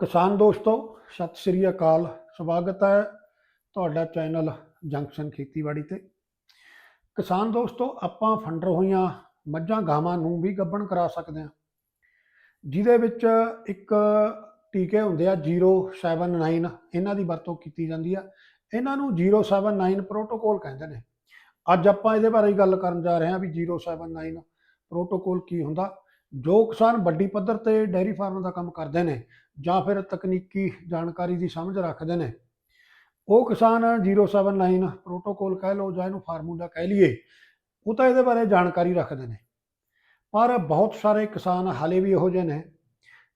ਕਿਸਾਨ ਦੋਸਤੋ, ਸਤਿ ਸ੍ਰੀ ਅਕਾਲ। ਸਵਾਗਤ ਹੈ ਤੁਹਾਡਾ ਚੈਨਲ ਜੰਕਸ਼ਨ ਖੇਤੀਬਾੜੀ ਤੇ। ਕਿਸਾਨ ਦੋਸਤੋ, ਆਪਾਂ ਫੰਡਰ ਹੋਈਆਂ ਮੱਝਾਂ ਗਾਵਾਂ ਨੂੰ ਵੀ ਗੱਭਣ ਕਰਾ ਸਕਦੇ ਹਾਂ। ਜਿਹਦੇ ਵਿੱਚ ਇੱਕ ਟੀਕੇ ਹੁੰਦੇ ਆ 079 ਇਹਨਾਂ ਦੀ ਵਰਤੋਂ ਕੀਤੀ ਜਾਂਦੀ ਆ। ਇਹਨਾਂ ਨੂੰ 079 ਪ੍ਰੋਟੋਕੋਲ ਕਹਿੰਦੇ ਨੇ। ਅੱਜ ਆਪਾਂ ਇਹਦੇ ਬਾਰੇ ਗੱਲ ਕਰਨ ਜਾ ਰਹੇ ਹਾਂ ਵੀ 079 ਪ੍ਰੋਟੋਕੋਲ ਕੀ ਹੁੰਦਾ। ਜੋ ਕਿਸਾਨ ਵੱਡੀ ਪੱਧਰ ਤੇ ਡੇਅਰੀ ਫਾਰਮ ਦਾ ਕੰਮ ਕਰਦੇ ਨੇ ਜਾਂ ਫਿਰ ਤਕਨੀਕੀ ਜਾਣਕਾਰੀ ਦੀ ਸਮਝ ਰੱਖਦੇ ਨੇ। ਉਹ ਕਿਸਾਨ 079 ਪ੍ਰੋਟੋਕੋਲ ਕਹਿ ਲਓ ਜਾਂ ਇਹਨੂੰ ਫਾਰਮੂਲਾ ਕਹਿ ਲਈਏ, ਉਹ ਤਾਂ ਇਹਦੇ ਬਾਰੇ ਜਾਣਕਾਰੀ ਰੱਖਦੇ ਨੇ। ਪਰ ਬਹੁਤ ਸਾਰੇ ਕਿਸਾਨ ਹਾਲੇ ਵੀ ਇਹੋ ਜਿਹੇ ਨੇ,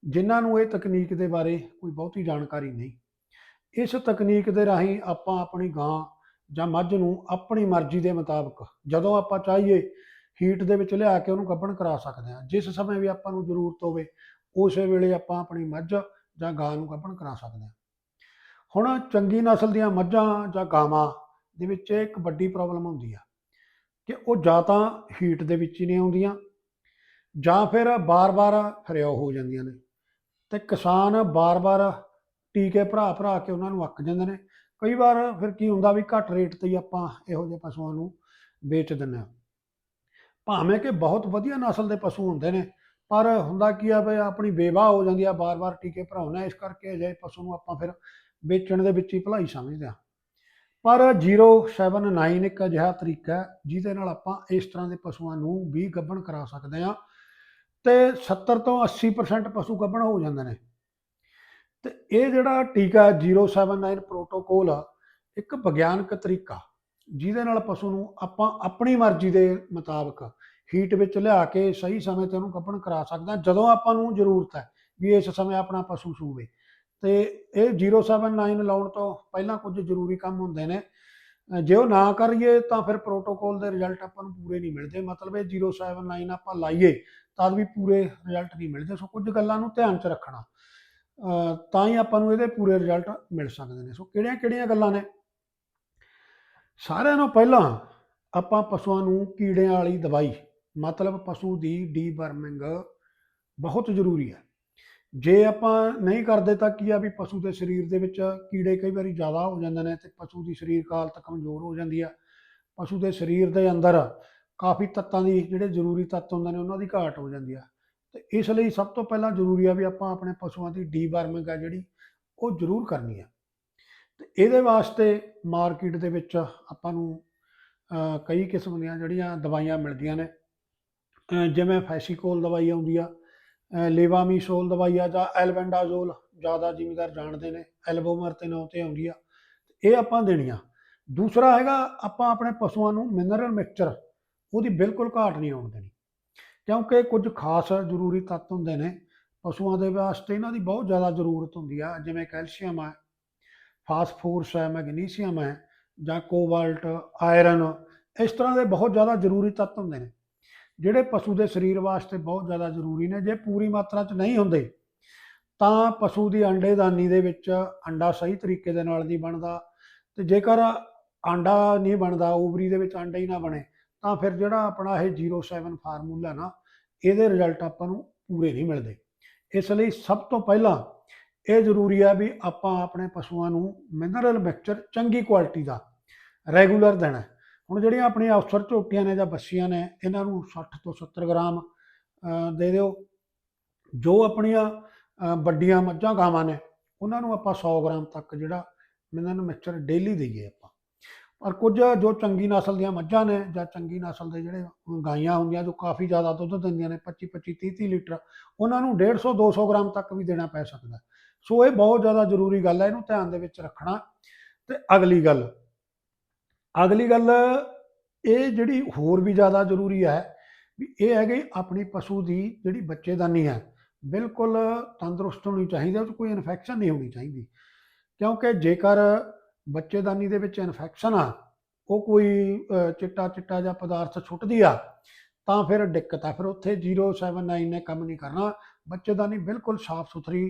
ਜਿਨ੍ਹਾਂ ਨੂੰ ਇਹ ਤਕਨੀਕ ਦੇ ਬਾਰੇ ਕੋਈ ਬਹੁਤੀ ਜਾਣਕਾਰੀ ਨਹੀਂ। ਇਸ ਤਕਨੀਕ ਦੇ ਰਾਹੀਂ ਆਪਾਂ ਆਪਣੀ ਗਾਂ ਜਾਂ ਮੱਝ ਨੂੰ ਆਪਣੀ ਮਰਜ਼ੀ ਦੇ ਮੁਤਾਬਕ ਜਦੋਂ ਆਪਾਂ ਚਾਹੀਏ ਹੀਟ ਦੇ ਵਿੱਚ ਲਿਆ ਕੇ ਉਹਨੂੰ ਗੱਭਣ ਕਰਾ ਸਕਦੇ ਹਾਂ। ਜਿਸ ਸਮੇਂ ਵੀ ਆਪਾਂ ਨੂੰ ਜ਼ਰੂਰਤ ਹੋਵੇ ਉਸੇ ਵੇਲੇ ਆਪਾਂ ਆਪਣੀ ਮੱਝ ਜਾਂ ਗਾਂ ਨੂੰ ਗੱਭਣ ਕਰਾ ਸਕਦੇ ਹਾਂ। ਹੁਣ ਚੰਗੀ ਨਸਲ ਦੀਆਂ ਮੱਝਾਂ ਜਾਂ ਗਾਵਾਂ ਦੇ ਵਿੱਚ ਇੱਕ ਵੱਡੀ ਪ੍ਰੋਬਲਮ ਹੁੰਦੀ ਆ ਕਿ ਉਹ ਜਾਂ ਤਾਂ ਹੀਟ ਦੇ ਵਿੱਚ ਹੀ ਨਹੀਂ ਆਉਂਦੀਆਂ ਜਾਂ ਫਿਰ ਬਾਰ-ਬਾਰ ਫਰਿਓ ਹੋ ਜਾਂਦੀਆਂ ਨੇ ਤੇ ਕਿਸਾਨ ਬਾਰ-ਬਾਰ ਟੀਕੇ ਭਰਾ ਭਰਾ ਕੇ ਉਹਨਾਂ ਨੂੰ ਅੱਕ ਜਾਂਦੇ ਨੇ। ਕਈ ਵਾਰ ਫਿਰ ਕੀ ਹੁੰਦਾ ਵੀ ਘੱਟ ਰੇਟ ਤੇ ਹੀ ਆਪਾਂ ਇਹੋ ਜਿਹੇ ਪਸ਼ੂਆਂ ਨੂੰ ਵੇਚ ਦਿੰਦੇ ਹਾਂ। ਭਾਵੇਂ ਕਿ ਬਹੁਤ ਵਧੀਆ ਨਸਲ ਦੇ ਪਸ਼ੂ ਹੁੰਦੇ ਨੇ ਪਰ ਹੁੰਦਾ ਕੀ ਆ ਵੀ ਆਪਣੀ ਬੇਵਾਹ ਹੋ ਜਾਂਦੀ ਆ, ਬਾਰ-ਬਾਰ ਟੀਕੇ ਭਰਾਉਣਾ, ਇਸ ਕਰਕੇ ਅਜਿਹੇ ਪਸ਼ੂ ਨੂੰ ਆਪਾਂ ਫਿਰ ਵੇਚਣ ਦੇ ਵਿੱਚ ਹੀ ਭਲਾਈ ਸਮਝਦੇ ਆ। ਪਰ 079 ਇੱਕ ਅਜਿਹਾ ਤਰੀਕਾ ਹੈ, ਜਿਹਦੇ ਨਾਲ ਆਪਾਂ ਇਸ ਤਰ੍ਹਾਂ ਦੇ ਪਸ਼ੂਆਂ ਨੂੰ ਵੀ ਗੱਭਣ ਕਰਾ ਸਕਦੇ ਆ ਤੇ 70 ਤੋਂ 80% ਪਸ਼ੂ ਗੱਭਣ ਹੋ ਜਾਂਦੇ ਨੇ। ਤੇ ਇਹ ਜਿਹੜਾ ਟੀਕਾ 079 ਪ੍ਰੋਟੋਕੋਲ ਆ, ਇੱਕ ਵਿਗਿਆਨਕ ਤਰੀਕਾ, ਜਿਹਦੇ ਨਾਲ ਪਸ਼ੂ ਨੂੰ ਆਪਾਂ ਆਪਣੀ ਮਰਜ਼ੀ ਦੇ ਮੁਤਾਬਕ ਹੀਟ ਵਿੱਚ ਲਿਆ ਕੇ ਸਹੀ ਸਮੇਂ ਤੇ ਉਹਨੂੰ ਗੱਭਣ ਕਰਾ ਸਕਦਾ, ਜਦੋਂ ਆਪਾਂ ਨੂੰ ਜ਼ਰੂਰਤ ਹੈ ਵੀ ਇਸ ਸਮੇਂ ਆਪਣਾ ਪਸ਼ੂ ਸੂਵੇ। ਤੇ ਇਹ 079 ਲਾਉਣ ਤੋਂ ਪਹਿਲਾਂ ਕੁਝ ਜ਼ਰੂਰੀ ਕੰਮ ਹੁੰਦੇ ਨੇ। ਜੇ ਉਹ ਨਾ ਕਰੀਏ ਤਾਂ ਫਿਰ ਪ੍ਰੋਟੋਕੋਲ ਦੇ ਰਿਜ਼ਲਟ ਆਪਾਂ ਨੂੰ ਪੂਰੇ ਨਹੀਂ ਮਿਲਦੇ। ਮਤਲਬ ਇਹ 079 ਆਪਾਂ ਲਾਈਏ, ਤਦ ਵੀ ਪੂਰੇ ਰਿਜ਼ਲਟ ਨਹੀਂ ਮਿਲਦੇ। ਸੋ ਕੁਝ ਗੱਲਾਂ ਨੂੰ ਧਿਆਨ 'ਚ ਰੱਖਣਾ। ਤਾਂ ਹੀ ਆਪਾਂ ਨੂੰ ਇਹਦੇ ਪੂਰੇ ਰਿਜ਼ਲਟ ਮਿਲ ਸਕਦੇ ਨੇ। ਸੋ ਕਿਹੜੀਆਂ ਕਿਹੜੀਆਂ ਗੱਲਾਂ ਨੇ? ਸਾਰਿਆਂ ਨੂੰ ਪਹਿਲਾਂ ਆਪਾਂ ਪਸ਼ੂਆਂ ਨੂੰ ਕੀੜਿਆਂ ਵਾਲੀ ਦਵਾਈ ਮਤਲਬ ਪਸ਼ੂ ਦੀ ਡੀਵਰਮਿੰਗ ਬਹੁਤ ਜ਼ਰੂਰੀ ਹੈ। ਜੇ ਆਪਾਂ ਨਹੀਂ ਕਰਦੇ ਤਾਂ ਕੀ ਆ ਵੀ ਪਸ਼ੂ ਦੇ ਸਰੀਰ ਦੇ ਵਿੱਚ ਕੀੜੇ ਕਈ ਵਾਰੀ ਜ਼ਿਆਦਾ ਹੋ ਜਾਂਦੇ ਨੇ ਤੇ ਪਸ਼ੂ ਦੀ ਸਰੀਰਕ ਹਾਲਤ ਕਮਜ਼ੋਰ ਹੋ ਜਾਂਦੀ ਆ। ਪਸ਼ੂ ਦੇ ਸਰੀਰ ਦੇ ਅੰਦਰ ਕਾਫੀ ਤੱਤਾਂ ਦੀ ਜਿਹੜੇ ਜ਼ਰੂਰੀ ਤੱਤ ਹੁੰਦੇ ਨੇ ਉਹਨਾਂ ਦੀ ਘਾਟ ਹੋ ਜਾਂਦੀ ਆ। ਤੇ ਇਸ ਲਈ ਸਭ ਤੋਂ ਪਹਿਲਾਂ ਜ਼ਰੂਰੀ ਆ ਵੀ ਆਪਾਂ ਆਪਣੇ ਪਸ਼ੂਆਂ ਦੀ ਡੀਵਰਮਿੰਗ ਆ ਜਿਹੜੀ, ਉਹ ਜ਼ਰੂਰ ਕਰਨੀ ਆ। ਤੇ ਇਹਦੇ ਵਾਸਤੇ ਮਾਰਕੀਟ ਦੇ ਵਿੱਚ ਆਪਾਂ ਨੂੰ ਕਈ ਕਿਸਮ ਦੀਆਂ ਜਿਹੜੀਆਂ ਦਵਾਈਆਂ ਮਿਲਦੀਆਂ ਨੇ। ਜਿਵੇਂ ਫੈਸੀਕੋਲ ਦਵਾਈ ਆਉਂਦੀ ਆ ਲੇਵਾਮੀਸੋਲ ਦਵਾਈ ਆ ਜਾਂ ਐਲਵੈਂਡਾਜ਼ੋਲ ਜ਼ਿਆਦਾ ਜ਼ਿਮੀਦਾਰ ਜਾਣਦੇ ਨੇ ਐਲਬੋਮਰ ਤੇ ਨਾਂ ਤੇ ਆਉਂਦੀ ਆ। ਇਹ ਆਪਾਂ ਦੇਣੀ ਆ ਦੂਸਰਾ ਹੈਗਾ, ਆਪਾਂ ਆਪਣੇ ਪਸ਼ੂਆਂ ਨੂੰ ਮਿਨਰਲ ਮਿਕਸਚਰ, ਉਹਦੀ ਬਿਲਕੁਲ ਘਾਟ ਨਹੀਂ ਆਉਣ ਦੇਣੀ। ਕਿਉਂਕਿ ਕੁਝ ਖਾਸ ਜ਼ਰੂਰੀ ਤੱਤ ਹੁੰਦੇ ਨੇ, ਪਸ਼ੂਆਂ ਦੇ ਵਾਸਤੇ ਇਹਨਾਂ ਦੀ ਬਹੁਤ ਜ਼ਿਆਦਾ ਜ਼ਰੂਰਤ ਹੁੰਦੀ ਆ, ਜਿਵੇਂ ਕੈਲਸ਼ੀਅਮ ਆ, ਫਾਸਫੋਰਸ ਹੈ, ਮੈਗਨੀਸ਼ੀਅਮ ਹੈ ਜਾਂ ਕੋਬਾਲਟ, ਆਇਰਨ, ਇਸ ਤਰ੍ਹਾਂ ਦੇ ਬਹੁਤ ਜ਼ਿਆਦਾ ਜ਼ਰੂਰੀ ਤੱਤ ਹੁੰਦੇ ਨੇ। ਜਿਹੜੇ ਪਸ਼ੂ ਦੇ ਸਰੀਰ ਵਾਸਤੇ ਬਹੁਤ ਜ਼ਿਆਦਾ ਜ਼ਰੂਰੀ ਨੇ, ਜੇ ਪੂਰੀ ਮਾਤਰਾ 'ਚ ਨਹੀਂ ਹੁੰਦੇ, ਤਾਂ ਪਸ਼ੂ ਦੀ ਅੰਡੇਦਾਨੀ ਦੇ ਵਿੱਚ ਅੰਡਾ ਸਹੀ ਤਰੀਕੇ ਦੇ ਨਾਲ ਨਹੀਂ ਬਣਦਾ ਤੇ ਜੇਕਰ ਆਂਡਾ ਨਹੀਂ ਬਣਦਾ ਓਵਰੀ ਦੇ ਵਿੱਚ ਆਂਡਾ ਹੀ ਨਾ ਬਣੇ, ਤਾਂ ਫਿਰ ਜਿਹੜਾ ਆਪਣਾ ਇਹ 07 ਫਾਰਮੂਲਾ ਨਾ, ਇਹਦੇ ਰਿਜ਼ਲਟ ਆਪਾਂ ਨੂੰ ਪੂਰੇ ਨਹੀਂ ਮਿਲਦੇ। ਇਸ ਲਈ ਸਭ ਤੋਂ ਪਹਿਲਾਂ ਇਹ ਜ਼ਰੂਰੀ ਆ ਵੀ ਆਪਾਂ ਆਪਣੇ ਪਸ਼ੂਆਂ ਨੂੰ ਮਿਨਰਲ ਮਿਕਸਚਰ ਚੰਗੀ ਕੁਆਲਿਟੀ ਦਾ ਰੈਗੂਲਰ ਦੇਣਾ ਹੁਣ ਜਿਹੜੀਆਂ ਆਪਣੀਆਂ ਅਫਸਰ ਝੋਟੀਆਂ ਨੇ ਜਾਂ ਬੱਸੀਆਂ ਨੇ, ਇਹਨਾਂ ਨੂੰ 60 ਤੋਂ 70 ਗ੍ਰਾਮ ਦੇ ਦਿਓ। ਜੋ ਆਪਣੀਆਂ ਵੱਡੀਆਂ ਮੱਝਾਂ ਗਾਵਾਂ ਨੇ, ਉਹਨਾਂ ਨੂੰ ਆਪਾਂ 100 ਗ੍ਰਾਮ ਤੱਕ ਜਿਹੜਾ ਇਹਨਾਂ ਨੂੰ ਮਿਕਸਚਰ ਡੇਲੀ ਦਈਏ ਆਪਾਂ। ਪਰ ਕੁਝ ਜੋ ਚੰਗੀ ਨਸਲ ਦੀਆਂ ਮੱਝਾਂ ਨੇ ਜਾਂ ਚੰਗੀ ਨਸਲ ਦੇ ਜਿਹੜੇ ਗਾਈਆਂ ਹੁੰਦੀਆਂ, ਜੋ ਕਾਫੀ ਜ਼ਿਆਦਾ ਦੁੱਧ ਦਿੰਦੀਆਂ ਨੇ 25 25 30 30 ਲੀਟਰ, ਉਹਨਾਂ ਨੂੰ 150 200 ਗ੍ਰਾਮ ਤੱਕ ਵੀ ਦੇਣਾ ਪੈ ਸਕਦਾ। ਸੋ ਇਹ ਬਹੁਤ ਜ਼ਿਆਦਾ ਜ਼ਰੂਰੀ ਗੱਲ ਹੈ, ਇਹਨੂੰ ਧਿਆਨ ਦੇ ਵਿੱਚ ਰੱਖਣਾ। ਤੇ ਅਗਲੀ ਗੱਲ ਅਗਲੀ ਗੱਲ, ਇਹ ਜਿਹੜੀ ਹੋਰ ਵੀ ਜ਼ਿਆਦਾ ਜ਼ਰੂਰੀ ਹੈ ਵੀ ਇਹ ਹੈਗੀ ਆਪਣੀ ਪਸ਼ੂ ਦੀ ਜਿਹੜੀ ਬੱਚੇਦਾਨੀ ਹੈ, ਬਿਲਕੁਲ ਤੰਦਰੁਸਤ ਹੋਣੀ ਚਾਹੀਦੀ ਹੈ ਉਹ 'ਚ ਕੋਈ ਇਨਫੈਕਸ਼ਨ ਨਹੀਂ ਹੋਣੀ ਚਾਹੀਦੀ। ਕਿਉਂਕਿ ਜੇਕਰ ਬੱਚੇਦਾਨੀ ਦੇ ਵਿੱਚ ਇਨਫੈਕਸ਼ਨ ਆ, ਉਹ ਕੋਈ ਚਿੱਟਾ ਚਿੱਟਾ ਜਾਂ ਪਦਾਰਥ ਛੁੱਟਦੀ ਆ, ਤਾਂ ਫਿਰ ਦਿੱਕਤ ਆ। ਫਿਰ ਉੱਥੇ 079 ਨੇ ਕੰਮ ਨਹੀਂ ਕਰਨਾ। ਬੱਚੇਦਾਨੀ ਬਿਲਕੁਲ ਸਾਫ਼ ਸੁਥਰੀ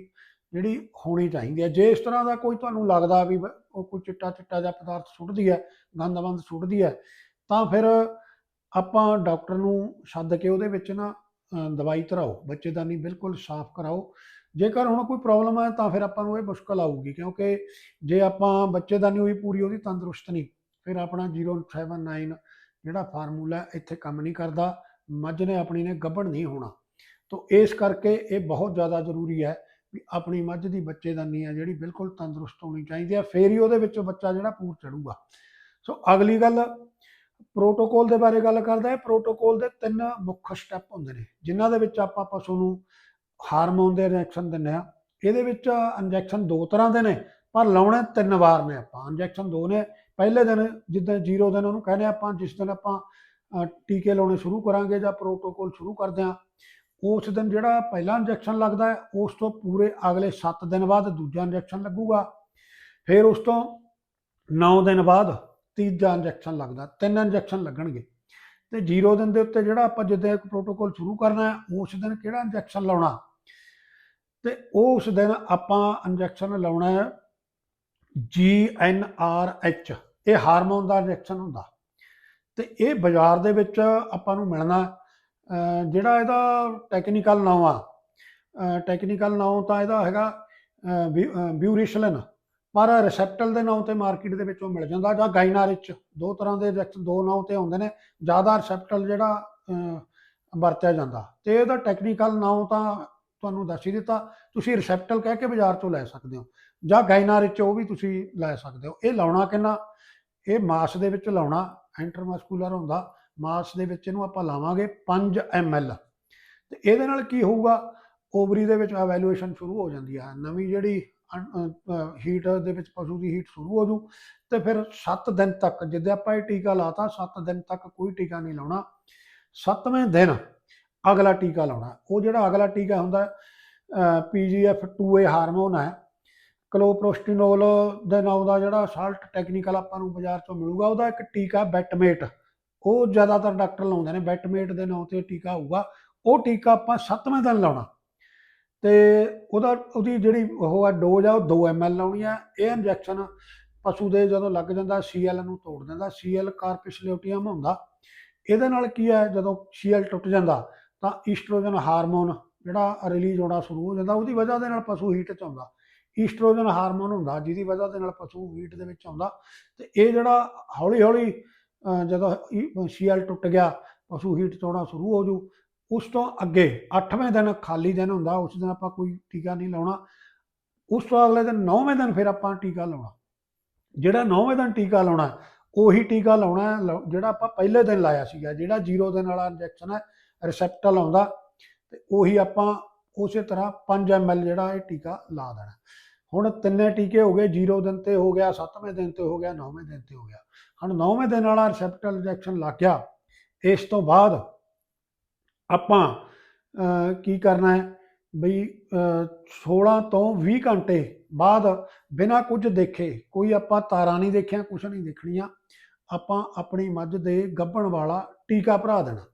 ਜਿਹੜੀ ਹੋਣੀ ਚਾਹੀਦੀ ਹੈ। ਜੇ ਇਸ ਤਰ੍ਹਾਂ ਦਾ ਕੋਈ ਤੁਹਾਨੂੰ ਲੱਗਦਾ ਵੀ ਉਹ ਕੋਈ ਚਿੱਟਾ ਚਿੱਟਾ ਜਿਹਾ ਪਦਾਰਥ ਸੁੱਟਦੀ ਹੈ ਗੰਦਮੰਦ ਸੁੱਟਦੀ ਹੈ, ਤਾਂ ਫਿਰ ਆਪਾਂ ਡਾਕਟਰ ਨੂੰ ਸੱਦ ਕੇ ਉਹਦੇ ਵਿੱਚ ਨਾ ਦਵਾਈ ਧਰਾਓ। ਬੱਚੇਦਾਨੀ ਬਿਲਕੁਲ ਸਾਫ਼ ਕਰਾਓ। ਜੇਕਰ ਹੁਣ ਕੋਈ ਪ੍ਰੋਬਲਮ ਹੈ ਤਾਂ ਫਿਰ ਆਪਾਂ ਨੂੰ ਇਹ ਮੁਸ਼ਕਲ ਆਊਗੀ, ਕਿਉਂਕਿ ਜੇ ਆਪਾਂ ਬੱਚੇਦਾਨੀ ਹੋਈ ਪੂਰੀ ਉਹਦੀ ਤੰਦਰੁਸਤ ਨਹੀਂ, ਫਿਰ ਆਪਣਾ 079 ਜਿਹੜਾ ਫਾਰਮੂਲਾ ਇੱਥੇ ਕੰਮ ਨਹੀਂ ਕਰਦਾ। ਮੱਝ ਨੇ ਆਪਣੀ ਨੇ ਗੱਭਣ ਨਹੀਂ ਹੋਣਾ। ਤੋਂ ਇਸ ਕਰਕੇ ਇਹ ਬਹੁਤ ਜ਼ਿਆਦਾ ਜ਼ਰੂਰੀ ਹੈ ਵੀ ਆਪਣੀ ਮੱਝ ਦੀ ਬੱਚੇਦਾਨੀ ਆ ਜਿਹੜੀ ਬਿਲਕੁਲ ਤੰਦਰੁਸਤ ਹੋਣੀ ਚਾਹੀਦੀ ਹੈ ਫੇਰ ਹੀ ਉਹਦੇ ਵਿੱਚ ਬੱਚਾ ਜਿਹੜਾ ਪੂਰ ਚੜੂਗਾ। ਸੋ ਅਗਲੀ ਗੱਲ ਪ੍ਰੋਟੋਕੋਲ ਦੇ ਬਾਰੇ ਗੱਲ ਕਰਦਾ ਹੈ। ਪ੍ਰੋਟੋਕੋਲ ਦੇ ਤਿੰਨ ਮੁੱਖ ਸਟੈਪ ਹੁੰਦੇ ਨੇ, ਜਿਨ੍ਹਾਂ ਦੇ ਵਿੱਚ ਆਪਾਂ ਪਸ਼ੂ ਨੂੰ ਹਾਰਮੋਨ ਦੇ ਇੰਜੈਕਸ਼ਨ ਦਿੰਦੇ ਆ ਇਹਦੇ ਵਿੱਚ ਇੰਜੈਕਸ਼ਨ ਦੋ ਤਰ੍ਹਾਂ ਦੇ ਨੇ, ਪਰ ਲਾਉਣੇ ਤਿੰਨ ਵਾਰ ਨੇ ਆਪਾਂ। ਇੰਜੈਕਸ਼ਨ ਦੋ ਨੇ, ਪਹਿਲੇ ਦਿਨ ਜਿੱਦਾਂ ਜ਼ੀਰੋ ਦਿਨ ਉਹਨੂੰ ਕਹਿੰਦੇ ਆਪਾਂ, ਜਿਸ ਦਿਨ ਆਪਾਂ ਟੀਕੇ ਲਾਉਣੇ ਸ਼ੁਰੂ ਕਰਾਂਗੇ ਜਾਂ ਪ੍ਰੋਟੋਕੋਲ ਸ਼ੁਰੂ ਕਰਦੇ ਆ ਉਸ ਦਿਨ ਜਿਹੜਾ ਪਹਿਲਾ ਇੰਜੈਕਸ਼ਨ ਲੱਗਦਾ ਹੈ, ਉਸ ਤੋਂ ਪੂਰੇ ਅਗਲੇ 7 ਦਿਨ ਬਾਅਦ ਦੂਜਾ ਇੰਜੈਕਸ਼ਨ ਲੱਗੂਗਾ। ਫਿਰ ਉਸ ਤੋਂ 9 ਦਿਨ ਬਾਅਦ ਤੀਜਾ ਇੰਜੈਕਸ਼ਨ ਲੱਗਦਾ, ਤਿੰਨ ਇੰਜੈਕਸ਼ਨ ਲੱਗਣਗੇ। ਤੇ ਜ਼ੀਰੋ ਦਿਨ ਦੇ ਉੱਤੇ ਜਿਹੜਾ ਆਪਾਂ ਜਿੱਦਾਂ ਇੱਕ ਪ੍ਰੋਟੋਕੋਲ ਸ਼ੁਰੂ ਕਰਨਾ ਹੈ, ਉਸ ਦਿਨ ਕਿਹੜਾ ਇੰਜੈਕਸ਼ਨ ਲਾਉਣਾ? ਤੇ ਉਸ ਦਿਨ ਆਪਾਂ ਇੰਜੈਕਸ਼ਨ ਲਾਉਣਾ ਹੈ ਜੀ ਐਨ ਆਰ ਐਚ ਇਹ ਹਾਰਮੋਨ ਦਾ ਇੰਜੈਕਸ਼ਨ ਹੁੰਦਾ। ਤੇ ਇਹ ਬਾਜ਼ਾਰ ਦੇ ਵਿੱਚ ਆਪਾਂ ਨੂੰ ਮਿਲਣਾ ਜਿਹੜਾ ਇਹਦਾ ਟੈਕਨੀਕਲ ਨਾਮ ਆ ਟੈਕਨੀਕਲ ਨਾਮ ਤਾਂ ਇਹਦਾ ਹੈਗਾ ਬਿਊਰਿਸ਼ਲਨ ਪਰ ਰਿਸੈਪਟਲ ਦੇ ਨਾਮ ਤੇ ਮਾਰਕੀਟ ਦੇ ਵਿੱਚ ਉਹ ਮਿਲ ਜਾਂਦਾ, ਜਾਂ ਗਾਈਨਾਰਿਚ ਦੋ ਤਰ੍ਹਾਂ ਦੇ ਇੰਜੈਕਸ਼ਨ ਦੋ ਨਾਮ ਤੇ ਆਉਂਦੇ ਨੇ, ਜ਼ਿਆਦਾ ਰਿਸੈਪਟਲ ਜਿਹੜਾ ਵਰਤਿਆ ਜਾਂਦਾ। ਤੇ ਇਹਦਾ ਟੈਕਨੀਕਲ ਨਾਮ ਤਾਂ ਤੁਹਾਨੂੰ ਦੱਸ ਹੀ ਦਿੱਤਾ, ਤੁਸੀਂ ਰਿਸੈਪਟਲ ਕਹਿ ਕੇ ਬਾਜ਼ਾਰ ਚੋਂ ਲੈ ਸਕਦੇ ਹੋ, ਜਾਂ ਗਾਈਨਾਰਿਚ ਉਹ ਵੀ ਤੁਸੀਂ ਲੈ ਸਕਦੇ ਹੋ। ਇਹ ਲਾਉਣਾ ਕਿੰਨਾ? ਇਹ ਮਾਸ ਦੇ ਵਿੱਚ ਲਾਉਣਾ ਇੰਟਰਮਸਕੂਲਰ ਹੁੰਦਾ ਮਾਸ ਦੇ ਵਿੱਚ ਇਹਨੂੰ ਆਪਾਂ ਲਾਵਾਂਗੇ 5 ml ਤੇ ਇਹਦੇ ਨਾਲ ਕੀ ਹੋਊਗਾ? ਓਵਰੀ ਦੇ ਵਿੱਚ ਐਵੈਲੂਏਸ਼ਨ ਸ਼ੁਰੂ ਹੋ ਜਾਂਦੀ ਹੈ ਨਵੀਂ ਜਿਹੜੀ ਹੀਟ ਦੇ ਵਿੱਚ ਪਸ਼ੂ ਦੀ ਹੀਟ ਸ਼ੁਰੂ ਹੋ ਜੂ। ਤੇ ਫਿਰ 7 ਦਿਨ ਤੱਕ, ਜਿੱਦਾਂ ਆਪਾਂ ਇਹ ਟੀਕਾ ਲਾਤਾ 7 ਦਿਨ ਤੱਕ ਕੋਈ ਟੀਕਾ ਨਹੀਂ ਲਾਉਣਾ। 7ਵੇਂ ਦਿਨ ਅਗਲਾ ਟੀਕਾ ਲਾਉਣਾ। ਉਹ ਜਿਹੜਾ ਅਗਲਾ ਟੀਕਾ ਹੁੰਦਾ PGF2A ਹਾਰਮੋਨ ਹੈ। ਕਲੋਪ੍ਰੋਸਟੀਨੋਲ ਦੇ ਨਾਮ ਦਾ ਜਿਹੜਾ ਸਾਲਟ ਟੈਕਨੀਕਲ ਆਪਾਂ ਨੂੰ ਬਾਜ਼ਾਰ ਚੋਂ ਮਿਲੂਗਾ, ਉਹਦਾ ਇੱਕ ਟੀਕਾ ਬੈਟਮੇਟ। ਉਹ ਜ਼ਿਆਦਾਤਰ ਡਾਕਟਰ ਲਾਉਂਦੇ ਨੇ ਬੈਟਮੇਟ ਦੇ ਨਾਂ ਤੇ ਟੀਕਾ ਹੋਊਗਾ, ਉਹ ਟੀਕਾ ਆਪਾਂ 7ਵੇਂ ਦਿਨ ਲਾਉਣਾ। ਤੇ ਉਹਦਾ, ਉਹਦੀ ਜਿਹੜੀ ਉਹ ਆ ਡੋਜ਼ ਆ, ਉਹ 2 ml ਲਾਉਣੀ ਆ। ਇਹ ਇੰਜੈਕਸ਼ਨ ਪਸ਼ੂ ਦੇ ਜਦੋਂ ਲੱਗ ਜਾਂਦਾ ਸੀਐਲ ਨੂੰ ਤੋੜ ਦਿੰਦਾ ਸੀਐਲ ਕਾਰਪਿਸਲਿਓਟੀਅਮ ਹੁੰਦਾ। ਇਹਦੇ ਨਾਲ ਕੀ ਹੈ ਜਦੋਂ ਸੀਐਲ ਟੁੱਟ ਜਾਂਦਾ, ਤਾਂ ਈਸਟ੍ਰੋਜਨ ਹਾਰਮੋਨ ਜਿਹੜਾ ਰਿਲੀਜ਼ ਹੋਣਾ ਸ਼ੁਰੂ ਹੋ ਜਾਂਦਾ, ਉਹਦੀ ਵਜ੍ਹਾ ਦੇ ਨਾਲ ਪਸ਼ੂ ਹੀਟ ਚ ਆਉਂਦਾ। ਈਸਟ੍ਰੋਜਨ ਹਾਰਮੋਨ ਹੁੰਦਾ, ਜਿਹਦੀ ਵਜ੍ਹਾ ਦੇ ਨਾਲ ਪਸ਼ੂ ਹੀਟ ਦੇ ਵਿੱਚ ਆਉਂਦਾ। ਤੇ ਇਹ ਜਿਹੜਾ ਹੌਲੀ ਹੌਲੀ ਅਹ ਜਦੋਂ ਸੀਐਲ ਟੁੱਟ ਗਿਆ, ਪਸ਼ੂ ਹੀਟ ਚ ਸ਼ੁਰੂ ਹੋ ਜੂ। ਉਸ ਤੋਂ ਅੱਗੇ 8ਵੇਂ ਦਿਨ ਖਾਲੀ ਦਿਨ ਹੁੰਦਾ, ਉਸ ਦਿਨ ਆਪਾਂ ਕੋਈ ਟੀਕਾ ਨਹੀਂ ਲਾਉਣਾ। ਉਸ ਤੋਂ ਅਗਲੇ ਦਿਨ 9ਵੇਂ ਦਿਨ ਫਿਰ ਆਪਾਂ ਟੀਕਾ ਲਾਉਣਾ। ਜਿਹੜਾ 9ਵੇਂ ਦਿਨ ਟੀਕਾ ਲਾਉਣਾ, ਉਹੀ ਟੀਕਾ ਲਾਉਣਾ ਹੈ, ਲ- ਜਿਹੜਾ ਆਪਾਂ ਪਹਿਲੇ ਦਿਨ ਲਾਇਆ ਸੀਗਾ, ਜਿਹੜਾ 0 ਦਿਨ ਵਾਲਾ ਇੰਜੈਕਸ਼ਨ ਹੈ ਰਿਸੈਪਟਲ ਆਉਂਦਾ ਤੇ ਉਹੀ ਆਪਾਂ ਉਸੇ ਤਰ੍ਹਾਂ 5 ml ਜਿਹੜਾ ਇਹ ਟੀਕਾ ਲਾ ਦੇਣਾ। ਹੁਣ ਤਿੰਨੇ ਟੀਕੇ ਹੋ ਗਏ 0 ਦਿਨ ਤੇ ਹੋ ਗਿਆ 7ਵੇਂ ਦਿਨ ਤੇ ਹੋ ਗਿਆ 9ਵੇਂ ਦਿਨ ਤੇ ਹੋ ਗਿਆ। ਹੁਣ 9ਵੇਂ ਦਿਨ ਵਾਲਾ ਰਿਸੈਪਟਲ ਇੰਜੈਕਸ਼ਨ ਲੱਗ ਗਿਆ। ਇਸ ਤੋਂ ਬਾਅਦ ਆਪਾਂ ਕੀ ਕਰਨਾ ਹੈ? ਬਈ ਅਹ, 16 ਤੋਂ 20 ਘੰਟੇ ਬਾਅਦ ਬਿਨਾਂ ਕੁਝ ਦੇਖੇ ਕੋਈ ਆਪਾਂ ਤਾਰਾਂ ਨਹੀਂ ਦੇਖਿਆ ਕੁਝ ਨਹੀਂ ਦੇਖਣੀਆਂ ਆਪਾਂ ਆਪਣੀ ਮੱਝ ਦੇ ਗੱਭਣ ਵਾਲਾ ਟੀਕਾ ਭਰਾ ਦੇਣਾ।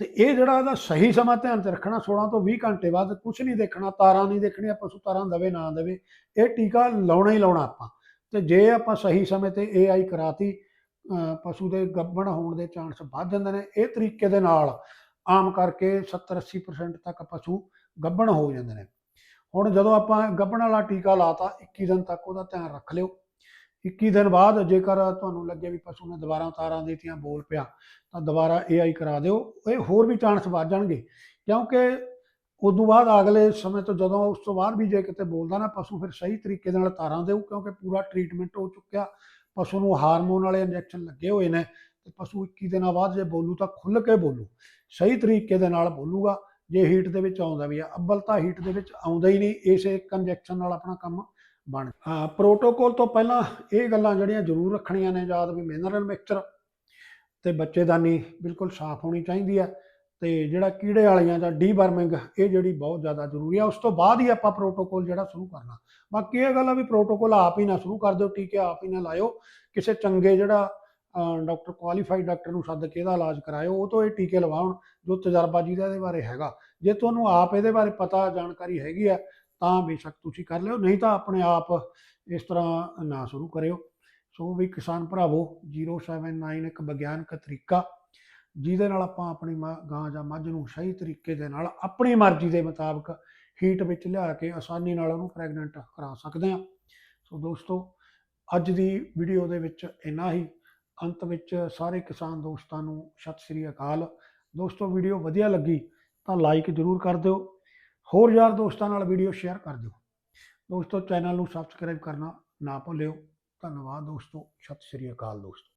ਤੇ ਇਹ ਜਿਹੜਾ ਇਹਦਾ ਸਹੀ ਸਮਾਂ ਧਿਆਨ ਚ ਰੱਖਣਾ 16 ਤੋਂ 20 ਘੰਟੇ ਬਾਅਦ ਕੁਝ ਨਹੀਂ ਦੇਖਣਾ, ਤਾਰਾਂ ਨਹੀਂ ਦੇਖਣੀਆਂ, ਪਸ਼ੂ ਤਾਰਾਂ ਦਵੇ ਨਾ ਦੇਵੇ, ਇਹ ਟੀਕਾ ਲਾਉਣਾ ਹੀ ਲਾਉਣਾ ਆਪਾਂ। ਤੇ ਜੇ ਆਪਾਂ ਸਹੀ ਸਮੇਂ ਤੇ ਏਆਈ ਕਰਾਤੀ ਪਸ਼ੂ ਦੇ ਗੱਭਣ ਹੋਣ ਦੇ ਚਾਂਸ ਵੱਧ ਜਾਂਦੇ ਨੇ, ਇਹ ਤਰੀਕੇ ਦੇ ਨਾਲ ਆਮ ਕਰਕੇ 70 80% ਤੱਕ ਪਸ਼ੂ ਗੱਭਣ ਹੋ ਜਾਂਦੇ ਨੇ। ਹੁਣ ਜਦੋਂ ਆਪਾਂ ਗੱਭਣ ਵਾਲਾ ਟੀਕਾ ਲਾਤਾ 21 ਦਿਨ ਤੱਕ ਉਹਦਾ ਧਿਆਨ ਰੱਖ ਲਿਓ। 21 ਦਿਨ ਬਾਅਦ ਜੇਕਰ ਤੁਹਾਨੂੰ ਲੱਗੇ ਵੀ ਪਸ਼ੂ ਨੇ ਦੁਬਾਰਾ ਤਾਰਾਂ ਦੇਤੀਆਂ ਬੋਲ ਪਿਆ, ਤਾਂ ਦੁਬਾਰਾ ਏਆਈ ਕਰਾ ਦਿਓ। ਇਹ ਹੋਰ ਵੀ ਚਾਂਸ ਵੱਧ ਜਾਣਗੇ, ਕਿਉਂਕਿ ਉਦੋਂ ਬਾਅਦ ਅਗਲੇ ਸਮੇਂ ਤੋਂ ਜਦੋਂ ਉਸ ਤੋਂ ਬਾਅਦ ਵੀ ਜੇ ਕਿਤੇ ਬੋਲਦਾ ਨਾ, ਪਸ਼ੂ ਫਿਰ ਸਹੀ ਤਰੀਕੇ ਦੇ ਨਾਲ ਤਾਰਾਂ ਦੇਊ ਕਿਉਂਕਿ ਪੂਰਾ ਟ੍ਰੀਟਮੈਂਟ ਹੋ ਚੁੱਕਿਆ। ਪਸ਼ੂ ਨੂੰ ਹਾਰਮੋਨ ਵਾਲੇ ਇੰਜੈਕਸ਼ਨ ਲੱਗੇ ਹੋਏ ਨੇ, ਤੇ ਪਸ਼ੂ 21 ਦਿਨਾਂ ਬਾਅਦ ਜੇ ਬੋਲੂ ਤਾਂ ਖੁੱਲ ਕੇ ਬੋਲੂ। ਸਹੀ ਤਰੀਕੇ ਦੇ ਨਾਲ ਬੋਲੂਗਾ, ਜੇ ਹੀਟ ਦੇ ਵਿੱਚ ਆਉਂਦਾ ਵੀ ਆ, ਅੱਬਲ ਤਾਂ ਹੀਟ ਦੇ ਵਿੱਚ ਆਉਂਦਾ ਹੀ ਨਹੀਂ, ਇਸੇ ਇੱਕ ਇੰਜੈਕਸ਼ਨ ਨਾਲ ਆਪਣਾ ਕੰਮ ਬਣ ਹਾਂ ਪ੍ਰੋਟੋਕੋਲ ਤੋਂ ਪਹਿਲਾਂ ਇਹ ਗੱਲਾਂ ਜਿਹੜੀਆਂ ਜ਼ਰੂਰ ਰੱਖਣੀਆਂ ਨੇ ਯਾਦ ਵੀ ਮਿਨਰਲ ਮਿਕਸਚਰ ਤੇ ਬੱਚੇਦਾਨੀ ਬਿਲਕੁਲ ਸਾਫ਼ ਹੋਣੀ ਚਾਹੀਦੀ ਹੈ ਤੇ ਜਿਹੜਾ ਕੀੜੇ ਵਾਲੀਆਂ ਜਾਂ ਡੀਵਰਮਿੰਗ ਇਹ ਜਿਹੜੀ ਬਹੁਤ ਜ਼ਿਆਦਾ ਜ਼ਰੂਰੀ ਆ, ਉਸ ਤੋਂ ਬਾਅਦ ਹੀ ਆਪਾਂ ਪ੍ਰੋਟੋਕੋਲ ਜਿਹੜਾ ਸ਼ੁਰੂ ਕਰਨਾ। ਬਾਕੀ ਇਹ ਗੱਲ ਆ ਵੀ ਪ੍ਰੋਟੋਕੋਲ ਆਪ ਹੀ ਨਾ ਸ਼ੁਰੂ ਕਰ ਦਿਓ, ਟੀਕੇ ਆਪ ਹੀ ਨਾ ਲਾਇਓ, ਕਿਸੇ ਚੰਗੇ ਜਿਹੜਾ ਡਾਕਟਰ ਕੁਆਲੀਫਾਈਡ ਡਾਕਟਰ ਨੂੰ ਸੱਦ ਕੇ ਇਹਦਾ ਇਲਾਜ ਕਰਾਇਓ, ਉਹ ਤੋਂ ਇਹ ਟੀਕੇ ਲਵਾਉਣ ਜੋ ਤਜਰਬਾ ਜਿਹਦਾ ਇਹਦੇ ਬਾਰੇ ਹੈਗਾ। ਜੇ ਤੁਹਾਨੂੰ ਆਪ ਇਹਦੇ ਬਾਰੇ ਪਤਾ, ਜਾਣਕਾਰੀ ਹੈਗੀ ਆ ਤਾਂ ਬੇਸ਼ੱਕ ਤੁਸੀਂ ਕਰ ਲਿਓ, ਨਹੀਂ ਤਾਂ ਆਪਣੇ ਆਪ ਇਸ ਤਰ੍ਹਾਂ ਨਾ ਸ਼ੁਰੂ ਕਰਿਓ। ਸੋ ਵੀ ਕਿਸਾਨ ਭਰਾਵੋ 079 ਇੱਕ ਵਿਗਿਆਨਕ ਤਰੀਕਾ, ਜਿਹਦੇ ਨਾਲ ਆਪਾਂ ਆਪਣੀ ਮੱਝ- ਗਾਂ ਜਾਂ ਮੱਝ ਨੂੰ ਸਹੀ ਤਰੀਕੇ ਦੇ ਨਾਲ ਆਪਣੀ ਮਰਜ਼ੀ ਦੇ ਮੁਤਾਬਕ ਹੀਟ ਵਿੱਚ ਲਿਆ ਕੇ ਆਸਾਨੀ ਨਾਲ ਉਹਨੂੰ ਪ੍ਰੈਗਨੈਂਟ ਕਰਾ ਸਕਦੇ ਹਾਂ। ਸੋ ਦੋਸਤੋ, ਅੱਜ ਦੀ ਵੀਡੀਓ ਦੇ ਵਿੱਚ ਇੰਨਾ ਹੀ। ਅੰਤ ਵਿੱਚ ਸਾਰੇ ਕਿਸਾਨ ਦੋਸਤਾਂ ਨੂੰ ਸਤਿ ਸ੍ਰੀ ਅਕਾਲ। ਦੋਸਤੋ ਵੀਡੀਓ ਵਧੀਆ ਲੱਗੀ ਤਾਂ ਲਾਈਕ ਜ਼ਰੂਰ ਕਰ ਦਿਓ। ਹੋਰ ਯਾਰ ਦੋਸਤਾਂ ਨਾਲ ਵੀਡੀਓ ਸ਼ੇਅਰ ਕਰ ਦਿਓ। ਦੋਸਤੋ ਚੈਨਲ ਨੂੰ ਸਬਸਕ੍ਰਾਈਬ ਕਰਨਾ ਨਾ ਭੁੱਲਿਓ। ਧੰਨਵਾਦ ਦੋਸਤੋ। ਸਤਿ ਸ੍ਰੀ ਅਕਾਲ ਦੋਸਤੋ।